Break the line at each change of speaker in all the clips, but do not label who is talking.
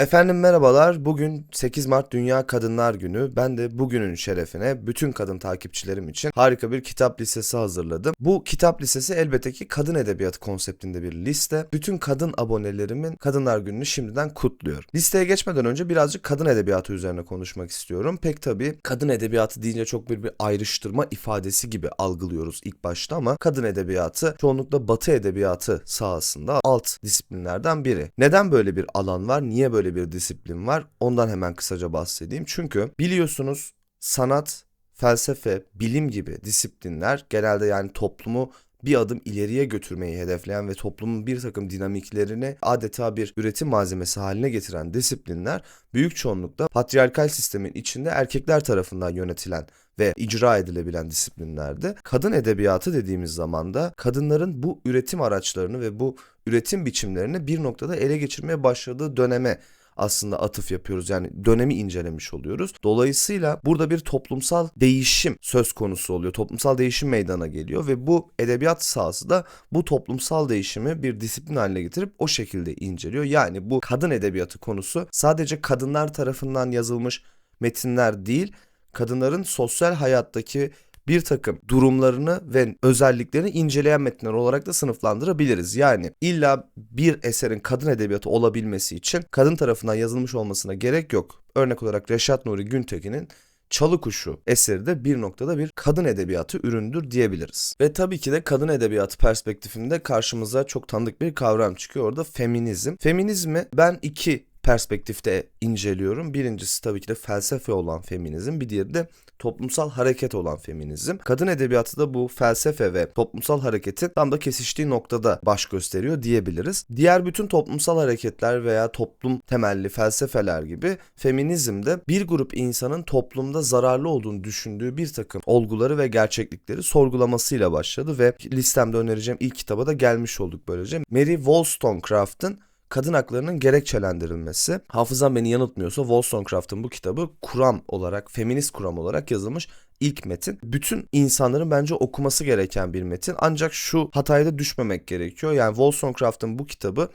Efendim merhabalar. Bugün 8 Mart Dünya Kadınlar Günü. Ben de bugünün şerefine bütün kadın takipçilerim için harika bir kitap listesi hazırladım. Bu kitap listesi elbette ki kadın edebiyatı konseptinde bir liste. Bütün kadın abonelerimin Kadınlar Günü'nü şimdiden kutluyor. Listeye geçmeden önce birazcık kadın edebiyatı üzerine konuşmak istiyorum. Pek tabii kadın edebiyatı deyince çok bir, bir ayrıştırma ifadesi gibi algılıyoruz ilk başta ama kadın edebiyatı çoğunlukla batı edebiyatı sahasında alt disiplinlerden biri. Neden böyle bir alan var? Niye böyle bir disiplin var? Ondan hemen kısaca bahsedeyim. Çünkü biliyorsunuz sanat, felsefe, bilim gibi disiplinler genelde yani toplumu bir adım ileriye götürmeyi hedefleyen ve toplumun bir takım dinamiklerini adeta bir üretim malzemesi haline getiren disiplinler büyük çoğunlukla patriarkal sistemin içinde erkekler tarafından yönetilen ve icra edilebilen disiplinlerde. Kadın edebiyatı dediğimiz zaman da kadınların bu üretim araçlarını ve bu üretim biçimlerini bir noktada ele geçirmeye başladığı döneme aslında atıf yapıyoruz. Yani dönemi incelemiş oluyoruz. Dolayısıyla burada bir toplumsal değişim söz konusu oluyor. Toplumsal değişim meydana geliyor ve bu edebiyat sahası da bu toplumsal değişimi bir disiplin haline getirip o şekilde inceliyor. Yani bu kadın edebiyatı konusu sadece kadınlar tarafından yazılmış metinler değil, kadınların sosyal hayattaki bir takım durumlarını ve özelliklerini inceleyen metinler olarak da sınıflandırabiliriz. Yani illa bir eserin kadın edebiyatı olabilmesi için kadın tarafından yazılmış olmasına gerek yok. Örnek olarak Reşat Nuri Güntekin'in Çalı Kuşu eseri de bir noktada bir kadın edebiyatı üründür diyebiliriz. Ve tabii ki de kadın edebiyatı perspektifinde karşımıza çok tanıdık bir kavram çıkıyor orada feminizm. Feminizmi ben iki perspektifte inceliyorum. Birincisi tabii ki de felsefe olan feminizm, bir diğeri de toplumsal hareket olan feminizm. Kadın edebiyatı da bu felsefe ve toplumsal hareketin tam da kesiştiği noktada baş gösteriyor diyebiliriz. Diğer bütün toplumsal hareketler veya toplum temelli felsefeler gibi feminizm de bir grup insanın toplumda zararlı olduğunu düşündüğü bir takım olguları ve gerçeklikleri sorgulamasıyla başladı ve listemde önereceğim ilk kitaba da gelmiş olduk böylece. Mary Wollstonecraft'ın kadın haklarının gerekçelendirilmesi. Hafızam beni yanıltmıyorsa Wollstonecraft'ın bu kitabı kuram olarak, feminist kuram olarak yazılmış ilk metin. Bütün insanların bence okuması gereken bir metin. Ancak şu hataya da düşmemek gerekiyor. Yani Wollstonecraft'ın bu kitabı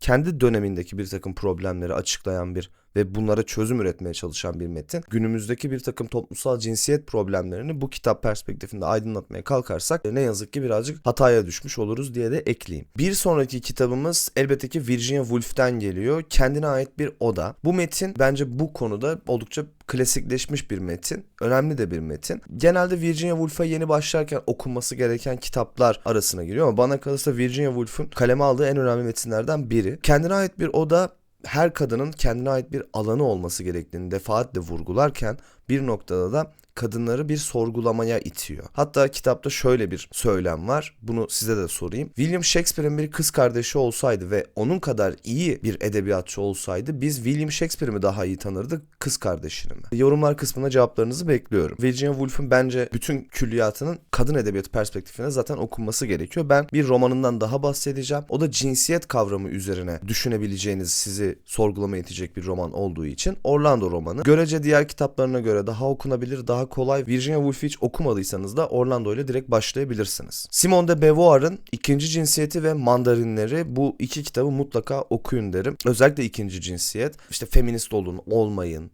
kendi dönemindeki bir takım problemleri açıklayan bir ve bunlara çözüm üretmeye çalışan bir metin. Günümüzdeki bir takım toplumsal cinsiyet problemlerini bu kitap perspektifinde aydınlatmaya kalkarsak ne yazık ki birazcık hataya düşmüş oluruz diye de ekleyeyim. Bir sonraki kitabımız elbette ki Virginia Woolf'ten geliyor. Kendine ait bir oda. Bu metin bence bu konuda oldukça klasikleşmiş bir metin. Önemli de bir metin. Genelde Virginia Woolf'a yeni başlarken okunması gereken kitaplar arasına giriyor ama bana kalırsa Virginia Woolf'un kaleme aldığı en önemli metinlerden biri. Kendine ait bir oda her kadının kendine ait bir alanı olması gerektiğini defaatle vurgularken bir noktada da kadınları bir sorgulamaya itiyor. Hatta kitapta şöyle bir söylem var. Bunu size de sorayım. William Shakespeare'in bir kız kardeşi olsaydı ve onun kadar iyi bir edebiyatçı olsaydı biz William Shakespeare'i mi daha iyi tanırdık, kız kardeşini mi? Yorumlar kısmına cevaplarınızı bekliyorum. Virginia Woolf'un bence bütün külliyatının kadın edebiyatı perspektifine zaten okunması gerekiyor. Ben bir romanından daha bahsedeceğim. O da cinsiyet kavramı üzerine düşünebileceğiniz sizi sorgulamaya itecek bir roman olduğu için Orlando romanı. Görece diğer kitaplarına göre daha okunabilir, daha kolay. Virginia Woolf'u hiç okumadıysanız da Orlando ile direkt başlayabilirsiniz. Simone de Beauvoir'ın ikinci cinsiyeti ve mandarinleri bu iki kitabı mutlaka okuyun derim. Özellikle ikinci cinsiyet. İşte feminist olun, olmayın.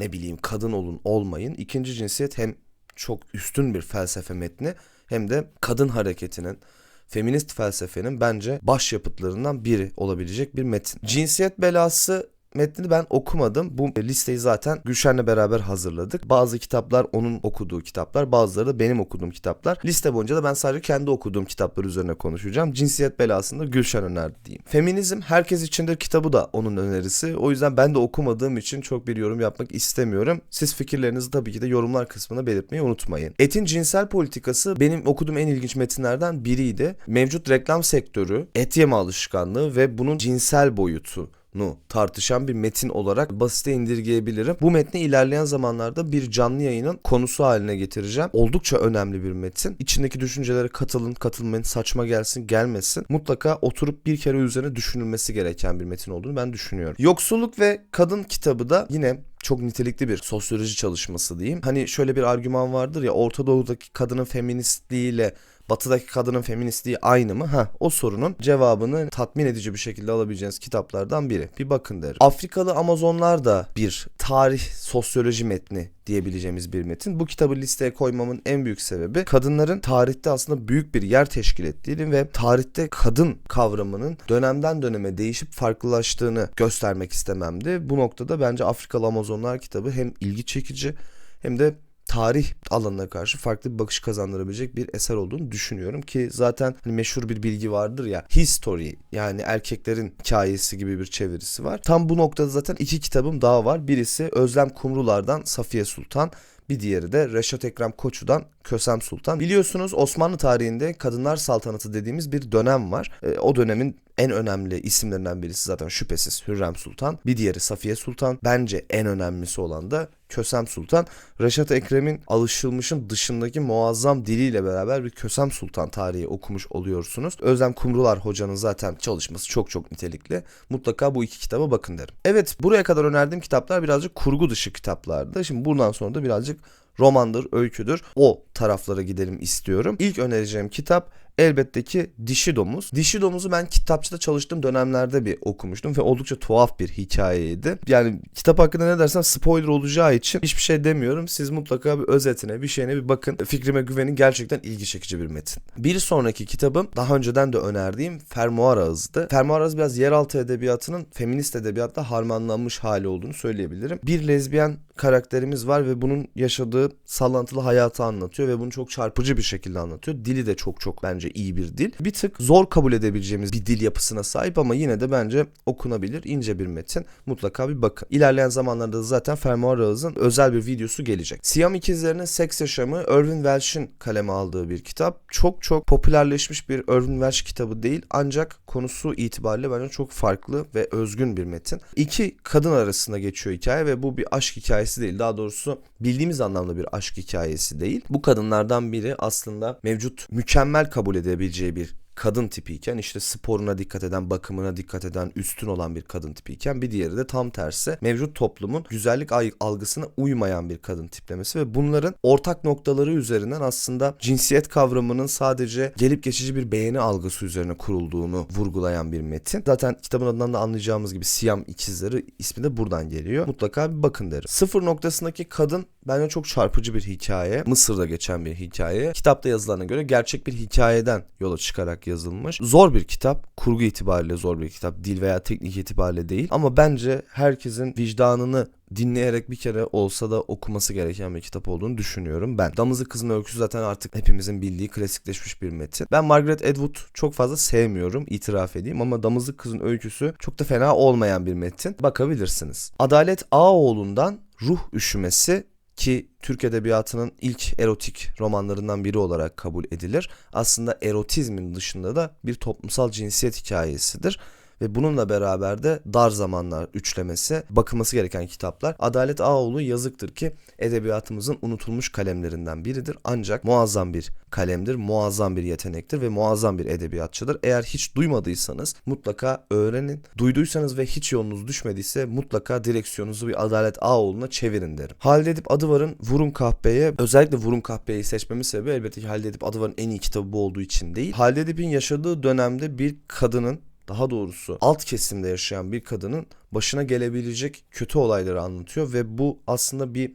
Ne bileyim kadın olun, olmayın. İkinci cinsiyet hem çok üstün bir felsefe metni hem de kadın hareketinin feminist felsefenin bence başyapıtlarından biri olabilecek bir metin. Cinsiyet belası Metnini ben okumadım. Bu listeyi zaten Gülşen'le beraber hazırladık. Bazı kitaplar onun okuduğu kitaplar, bazıları da benim okuduğum kitaplar. Liste boyunca da ben sadece kendi okuduğum kitaplar üzerine konuşacağım. Cinsiyet belasında Gülşen önerdi diyeyim. Feminizm Herkes içindir kitabı da onun önerisi. O yüzden ben de okumadığım için çok bir yorum yapmak istemiyorum. Siz fikirlerinizi tabii ki de yorumlar kısmına belirtmeyi unutmayın. Etin cinsel politikası benim okuduğum en ilginç metinlerden biriydi. Mevcut reklam sektörü, et yeme alışkanlığı ve bunun cinsel boyutu nu tartışan bir metin olarak basite indirgeyebilirim. Bu metni ilerleyen zamanlarda bir canlı yayının konusu haline getireceğim. Oldukça önemli bir metin. İçindeki düşüncelere katılın, katılmayın, saçma gelsin, gelmesin. Mutlaka oturup bir kere üzerine düşünülmesi gereken bir metin olduğunu ben düşünüyorum. Yoksulluk ve Kadın kitabı da yine çok nitelikli bir sosyoloji çalışması diyeyim. Hani şöyle bir argüman vardır ya Orta Doğu'daki kadının feministliğiyle batıdaki kadının feministliği aynı mı? Ha, o sorunun cevabını tatmin edici bir şekilde alabileceğiniz kitaplardan biri. Bir bakın derim. Afrikalı Amazonlar da bir tarih sosyoloji metni diyebileceğimiz bir metin. Bu kitabı listeye koymamın en büyük sebebi kadınların tarihte aslında büyük bir yer teşkil ettiğini ve tarihte kadın kavramının dönemden döneme değişip farklılaştığını göstermek istememdi. Bu noktada bence Afrikalı Amazonlar kitabı hem ilgi çekici hem de tarih alanına karşı farklı bir bakış kazandırabilecek bir eser olduğunu düşünüyorum ki zaten hani meşhur bir bilgi vardır ya history yani erkeklerin hikayesi gibi bir çevirisi var. Tam bu noktada zaten iki kitabım daha var. Birisi Özlem Kumrular'dan Safiye Sultan bir diğeri de Reşat Ekrem Koçu'dan Kösem Sultan. Biliyorsunuz Osmanlı tarihinde kadınlar saltanatı dediğimiz bir dönem var. E, o dönemin en önemli isimlerinden birisi zaten şüphesiz Hürrem Sultan. Bir diğeri Safiye Sultan. Bence en önemlisi olan da Kösem Sultan. Reşat Ekrem'in alışılmışın dışındaki muazzam diliyle beraber bir Kösem Sultan tarihi okumuş oluyorsunuz. Özlem Kumrular hocanın zaten çalışması çok çok nitelikli. Mutlaka bu iki kitaba bakın derim. Evet buraya kadar önerdiğim kitaplar birazcık kurgu dışı kitaplardı. Şimdi buradan sonra da birazcık romandır, öyküdür. O taraflara gidelim istiyorum. İlk önereceğim kitap elbette ki Dişi Domuz. Dişi Domuz'u ben kitapçıda çalıştığım dönemlerde bir okumuştum ve oldukça tuhaf bir hikayeydi. Yani kitap hakkında ne dersem spoiler olacağı için hiçbir şey demiyorum. Siz mutlaka bir özetine, bir şeyine bir bakın. Fikrime güvenin gerçekten ilgi çekici bir metin. Bir sonraki kitabım daha önceden de önerdiğim Fermuar Ağız'dı. Fermuar Ağız biraz yeraltı edebiyatının feminist edebiyatla harmanlanmış hali olduğunu söyleyebilirim. Bir lezbiyen karakterimiz var ve bunun yaşadığı sallantılı hayatı anlatıyor ve bunu çok çarpıcı bir şekilde anlatıyor. Dili de çok çok bence iyi bir dil. Bir tık zor kabul edebileceğimiz bir dil yapısına sahip ama yine de bence okunabilir ince bir metin. Mutlaka bir bakın. İlerleyen zamanlarda da zaten Fermuar Ağız'ın özel bir videosu gelecek. Siyam ikizlerinin seks yaşamı Irvin Welsh'in kaleme aldığı bir kitap. Çok çok popülerleşmiş bir Irvin Welsh kitabı değil ancak konusu itibariyle bence çok farklı ve özgün bir metin. İki kadın arasında geçiyor hikaye ve bu bir aşk hikayesi değil. Daha doğrusu bildiğimiz anlamda bir aşk hikayesi değil. Bu kadınlardan biri aslında mevcut mükemmel kabul edebileceği bir kadın tipiyken işte sporuna dikkat eden, bakımına dikkat eden, üstün olan bir kadın tipiyken bir diğeri de tam tersi mevcut toplumun güzellik algısına uymayan bir kadın tiplemesi ve bunların ortak noktaları üzerinden aslında cinsiyet kavramının sadece gelip geçici bir beğeni algısı üzerine kurulduğunu vurgulayan bir metin. Zaten kitabın adından da anlayacağımız gibi Siyam ikizleri ismi de buradan geliyor. Mutlaka bir bakın derim. Sıfır noktasındaki kadın bence çok çarpıcı bir hikaye. Mısır'da geçen bir hikaye. Kitapta yazılarına göre gerçek bir hikayeden yola çıkarak yazılmış. Zor bir kitap. Kurgu itibariyle zor bir kitap. Dil veya teknik itibariyle değil. Ama bence herkesin vicdanını dinleyerek bir kere olsa da okuması gereken bir kitap olduğunu düşünüyorum ben. Damızlık Kızın Öyküsü zaten artık hepimizin bildiği klasikleşmiş bir metin. Ben Margaret Atwood çok fazla sevmiyorum itiraf edeyim ama Damızlık Kızın Öyküsü çok da fena olmayan bir metin. Bakabilirsiniz. Adalet Ağoğlu'ndan Ruh Üşümesi ki Türk Edebiyatı'nın ilk erotik romanlarından biri olarak kabul edilir. Aslında erotizmin dışında da bir toplumsal cinsiyet hikayesidir ve bununla beraber de Dar Zamanlar üçlemesi bakılması gereken kitaplar. Adalet Ağoğlu yazıktır ki edebiyatımızın unutulmuş kalemlerinden biridir. Ancak muazzam bir kalemdir, muazzam bir yetenektir ve muazzam bir edebiyatçıdır. Eğer hiç duymadıysanız mutlaka öğrenin. Duyduysanız ve hiç yolunuz düşmediyse mutlaka direksiyonunuzu bir Adalet Ağoğlu'na çevirin derim. Halide Edip Adıvar'ın Vurun Kahpe'ye özellikle Vurun Kahpe'yi seçmemin sebebi elbette ki Halide Edip Adıvar'ın en iyi kitabı bu olduğu için değil. Halide Edip'in yaşadığı dönemde bir kadının daha doğrusu alt kesimde yaşayan bir kadının başına gelebilecek kötü olayları anlatıyor ve bu aslında bir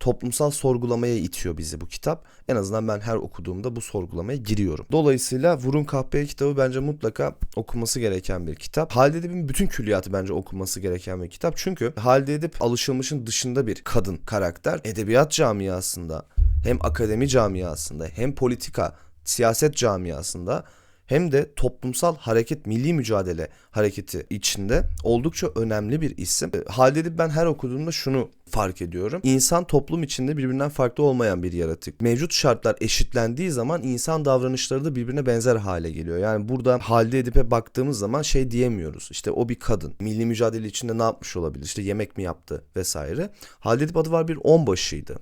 toplumsal sorgulamaya itiyor bizi bu kitap. En azından ben her okuduğumda bu sorgulamaya giriyorum. Dolayısıyla Vurun Kahpeye kitabı bence mutlaka okunması gereken bir kitap. Halide Edip'in bütün külliyatı bence okunması gereken bir kitap. Çünkü Halide Edip alışılmışın dışında bir kadın karakter. Edebiyat camiasında hem akademi camiasında hem politika siyaset camiasında hem de toplumsal hareket, milli mücadele hareketi içinde oldukça önemli bir isim. E, Edip ben her okuduğumda şunu fark ediyorum. İnsan toplum içinde birbirinden farklı olmayan bir yaratık. Mevcut şartlar eşitlendiği zaman insan davranışları da birbirine benzer hale geliyor. Yani burada Halide Edip'e baktığımız zaman şey diyemiyoruz. İşte o bir kadın. Milli mücadele içinde ne yapmış olabilir? İşte yemek mi yaptı vesaire. Halide Edip adı var bir onbaşıydı.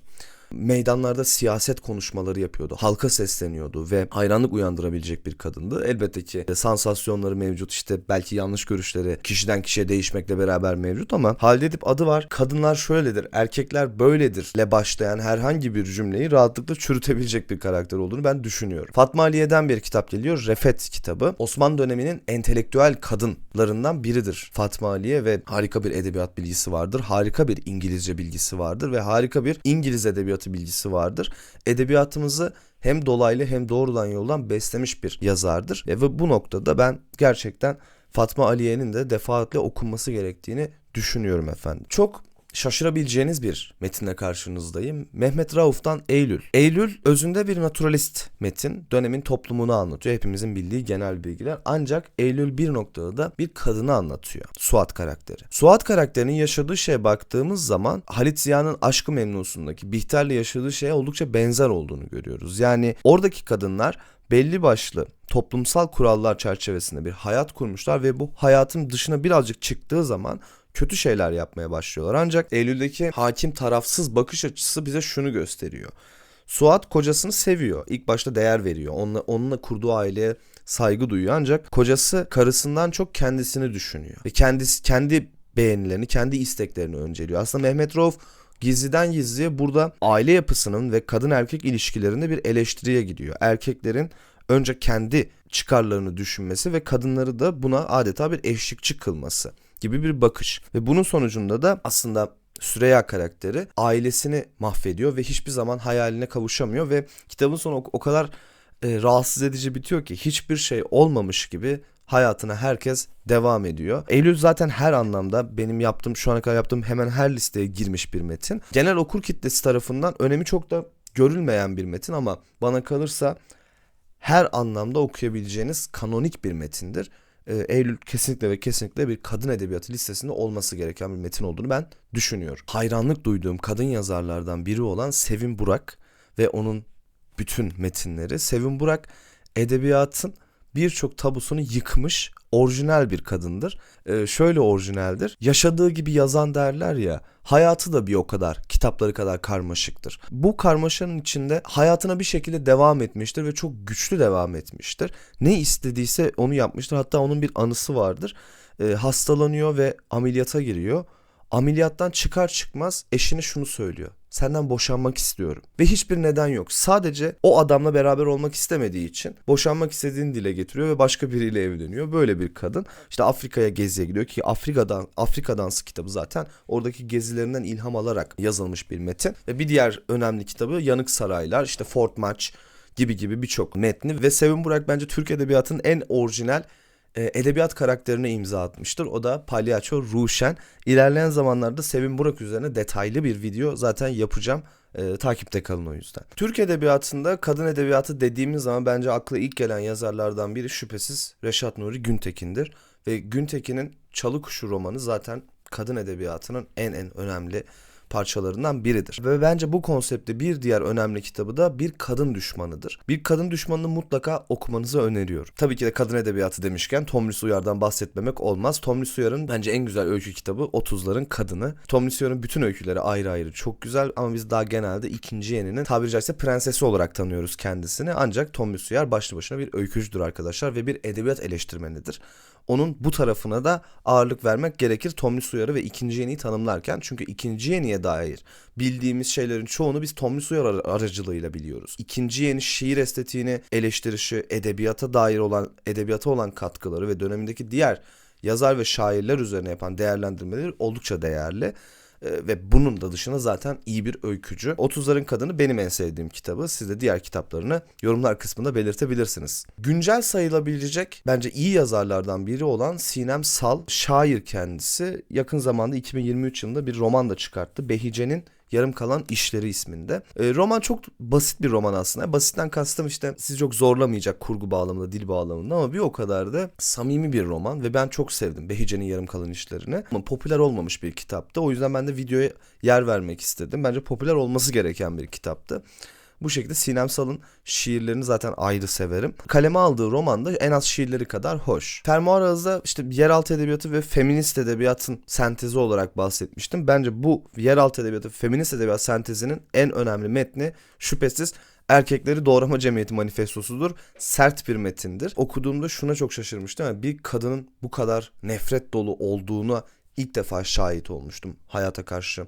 Meydanlarda siyaset konuşmaları yapıyordu. Halka sesleniyordu ve hayranlık uyandırabilecek bir kadındı. Elbette ki sansasyonları mevcut işte belki yanlış görüşleri kişiden kişiye değişmekle beraber mevcut ama Halide Edip adı var. Kadınlar şöyledir, erkekler böyledir ile başlayan herhangi bir cümleyi rahatlıkla çürütebilecek bir karakter olduğunu ben düşünüyorum. Fatma Aliye'den bir kitap geliyor. Refet kitabı. Osmanlı döneminin entelektüel kadınlarından biridir. Fatma Aliye ve harika bir edebiyat bilgisi vardır. Harika bir İngilizce bilgisi vardır ve harika bir İngiliz edebiyatı bilgisi vardır. Edebiyatımızı hem dolaylı hem doğrudan yoldan beslemiş bir yazardır. Ve bu noktada ben gerçekten Fatma Aliye'nin de defaatle okunması gerektiğini düşünüyorum efendim. Çok şaşırabileceğiniz bir metinle karşınızdayım. Mehmet Rauf'tan Eylül. Eylül özünde bir naturalist metin. Dönemin toplumunu anlatıyor. Hepimizin bildiği genel bilgiler. Ancak Eylül bir noktada da bir kadını anlatıyor. Suat karakteri. Suat karakterinin yaşadığı şeye baktığımız zaman Halit Ziya'nın Aşkı Memnusundaki Bihter'le yaşadığı şeye oldukça benzer olduğunu görüyoruz. Yani oradaki kadınlar belli başlı toplumsal kurallar çerçevesinde bir hayat kurmuşlar ve bu hayatın dışına birazcık çıktığı zaman kötü şeyler yapmaya başlıyorlar. Ancak Eylül'deki hakim tarafsız bakış açısı bize şunu gösteriyor. Suat kocasını seviyor. İlk başta değer veriyor. Onunla, onunla kurduğu aileye saygı duyuyor. Ancak kocası karısından çok kendisini düşünüyor. Ve kendisi kendi beğenilerini, kendi isteklerini önceliyor. Aslında Mehmet Rauf gizliden gizliye burada aile yapısının ve kadın erkek ilişkilerinde bir eleştiriye gidiyor. Erkeklerin önce kendi çıkarlarını düşünmesi ve kadınları da buna adeta bir eşlikçi kılması gibi bir bakış. Ve bunun sonucunda da aslında Süreyya karakteri ailesini mahvediyor ve hiçbir zaman hayaline kavuşamıyor ve kitabın sonu o kadar e, rahatsız edici bitiyor ki hiçbir şey olmamış gibi hayatına herkes devam ediyor. Eylül zaten her anlamda benim yaptığım şu ana kadar yaptığım hemen her listeye girmiş bir metin. Genel okur kitlesi tarafından önemi çok da görülmeyen bir metin ama bana kalırsa her anlamda okuyabileceğiniz kanonik bir metindir. Ee, Eylül kesinlikle ve kesinlikle bir kadın edebiyatı listesinde olması gereken bir metin olduğunu ben düşünüyorum. Hayranlık duyduğum kadın yazarlardan biri olan Sevim Burak ve onun bütün metinleri. Sevim Burak edebiyatın birçok tabusunu yıkmış orijinal bir kadındır. Ee, şöyle orijinaldir. Yaşadığı gibi yazan derler ya. Hayatı da bir o kadar, kitapları kadar karmaşıktır. Bu karmaşanın içinde hayatına bir şekilde devam etmiştir ve çok güçlü devam etmiştir. Ne istediyse onu yapmıştır. Hatta onun bir anısı vardır. Ee, hastalanıyor ve ameliyata giriyor. Ameliyattan çıkar çıkmaz eşine şunu söylüyor senden boşanmak istiyorum. Ve hiçbir neden yok. Sadece o adamla beraber olmak istemediği için boşanmak istediğini dile getiriyor ve başka biriyle evleniyor. Böyle bir kadın. İşte Afrika'ya geziye gidiyor ki Afrika'dan Afrika Dansı kitabı zaten oradaki gezilerinden ilham alarak yazılmış bir metin. Ve bir diğer önemli kitabı Yanık Saraylar, işte Fort Match gibi gibi birçok metni ve Sevin Burak bence Türk edebiyatının en orijinal edebiyat karakterine imza atmıştır. O da palyaço Ruşen. İlerleyen zamanlarda Sevin Burak üzerine detaylı bir video zaten yapacağım. E, takipte kalın o yüzden. Türk edebiyatında kadın edebiyatı dediğimiz zaman bence akla ilk gelen yazarlardan biri şüphesiz Reşat Nuri Güntekin'dir. Ve Güntekin'in Çalı Kuşu romanı zaten kadın edebiyatının en en önemli parçalarından biridir. Ve bence bu konsepte bir diğer önemli kitabı da Bir Kadın Düşmanıdır. Bir Kadın Düşmanı'nı mutlaka okumanızı öneriyorum. Tabii ki de kadın edebiyatı demişken Tomris Uyar'dan bahsetmemek olmaz. Tomris Uyar'ın bence en güzel öykü kitabı 30'ların Kadını. Tomris Uyar'ın bütün öyküleri ayrı ayrı çok güzel ama biz daha genelde ikinci yeninin tabiri caizse prensesi olarak tanıyoruz kendisini. Ancak Tomris Uyar başlı başına bir öykücüdür arkadaşlar ve bir edebiyat eleştirmenidir onun bu tarafına da ağırlık vermek gerekir Tomris Uyar'ı ve ikinci yeniyi tanımlarken. Çünkü ikinci yeniye dair bildiğimiz şeylerin çoğunu biz Tomris Uyar aracılığıyla biliyoruz. İkinci yeni şiir estetiğini eleştirişi, edebiyata dair olan, edebiyata olan katkıları ve dönemindeki diğer yazar ve şairler üzerine yapan değerlendirmeleri oldukça değerli. Ee, ve bunun da dışında zaten iyi bir öykücü. 30'ların Kadını benim en sevdiğim kitabı. Siz de diğer kitaplarını yorumlar kısmında belirtebilirsiniz. Güncel sayılabilecek bence iyi yazarlardan biri olan Sinem Sal, şair kendisi. Yakın zamanda 2023 yılında bir roman da çıkarttı. Behice'nin Yarım Kalan İşleri isminde. E, roman çok basit bir roman aslında. Basitten kastım işte sizi çok zorlamayacak kurgu bağlamında, dil bağlamında ama bir o kadar da samimi bir roman ve ben çok sevdim Behice'nin Yarım Kalan İşlerini. Ama popüler olmamış bir kitaptı. O yüzden ben de videoya yer vermek istedim. Bence popüler olması gereken bir kitaptı. Bu şekilde Sinem Sal'ın şiirlerini zaten ayrı severim. Kaleme aldığı romanda en az şiirleri kadar hoş. Fermuar Ağız'da işte yeraltı edebiyatı ve feminist edebiyatın sentezi olarak bahsetmiştim. Bence bu yeraltı edebiyatı feminist edebiyat sentezinin en önemli metni şüphesiz Erkekleri Doğrama Cemiyeti manifestosudur. Sert bir metindir. Okuduğumda şuna çok şaşırmıştım. Bir kadının bu kadar nefret dolu olduğuna ilk defa şahit olmuştum. Hayata karşı,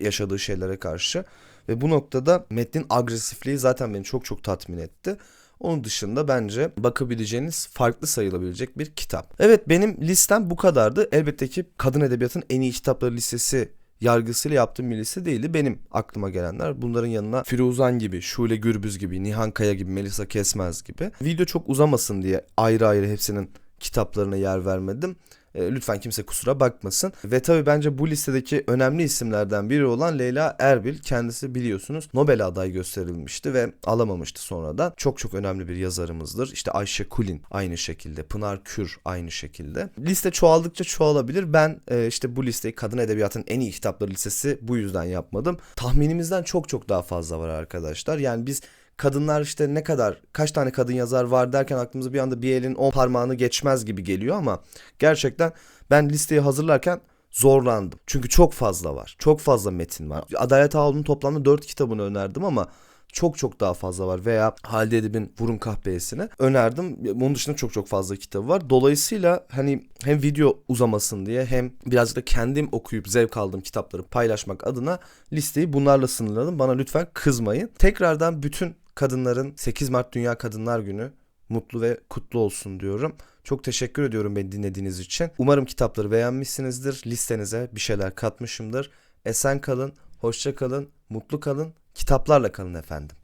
yaşadığı şeylere karşı. Ve bu noktada metnin agresifliği zaten beni çok çok tatmin etti. Onun dışında bence bakabileceğiniz farklı sayılabilecek bir kitap. Evet benim listem bu kadardı. Elbette ki kadın edebiyatın en iyi kitapları listesi yargısıyla yaptığım bir liste değildi. Benim aklıma gelenler bunların yanına Firuzan gibi, Şule Gürbüz gibi, Nihan Kaya gibi, Melisa Kesmez gibi. Video çok uzamasın diye ayrı ayrı hepsinin kitaplarına yer vermedim. E, lütfen kimse kusura bakmasın. Ve tabii bence bu listedeki önemli isimlerden biri olan Leyla Erbil. Kendisi biliyorsunuz Nobel aday gösterilmişti ve alamamıştı sonradan. Çok çok önemli bir yazarımızdır. İşte Ayşe Kulin aynı şekilde. Pınar Kür aynı şekilde. Liste çoğaldıkça çoğalabilir. Ben e, işte bu listeyi kadın edebiyatının en iyi kitapları listesi bu yüzden yapmadım. Tahminimizden çok çok daha fazla var arkadaşlar. Yani biz kadınlar işte ne kadar kaç tane kadın yazar var derken aklımıza bir anda bir elin on parmağını geçmez gibi geliyor ama gerçekten ben listeyi hazırlarken zorlandım. Çünkü çok fazla var. Çok fazla metin var. Adalet Ağolu'nun toplamda 4 kitabını önerdim ama çok çok daha fazla var veya Halide Edip'in Vurun Kahpeyesini önerdim. Bunun dışında çok çok fazla kitabı var. Dolayısıyla hani hem video uzamasın diye hem birazcık da kendim okuyup zevk aldığım kitapları paylaşmak adına listeyi bunlarla sınırladım. Bana lütfen kızmayın. Tekrardan bütün kadınların 8 Mart Dünya Kadınlar Günü mutlu ve kutlu olsun diyorum. Çok teşekkür ediyorum beni dinlediğiniz için. Umarım kitapları beğenmişsinizdir. Listenize bir şeyler katmışımdır. Esen kalın, hoşça kalın, mutlu kalın, kitaplarla kalın efendim.